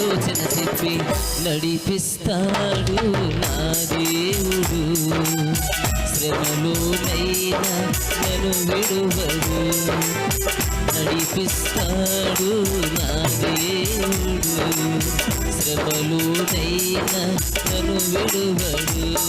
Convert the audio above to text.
ఆలోచన చెప్పి నడిపిస్తాడు నా దేవుడు. శ్రమలోనైనా నన్ను విడువడు. నడిపిస్తాడు నా దేవుడు. శ్రమలోనైనా నన్ను విడువడు.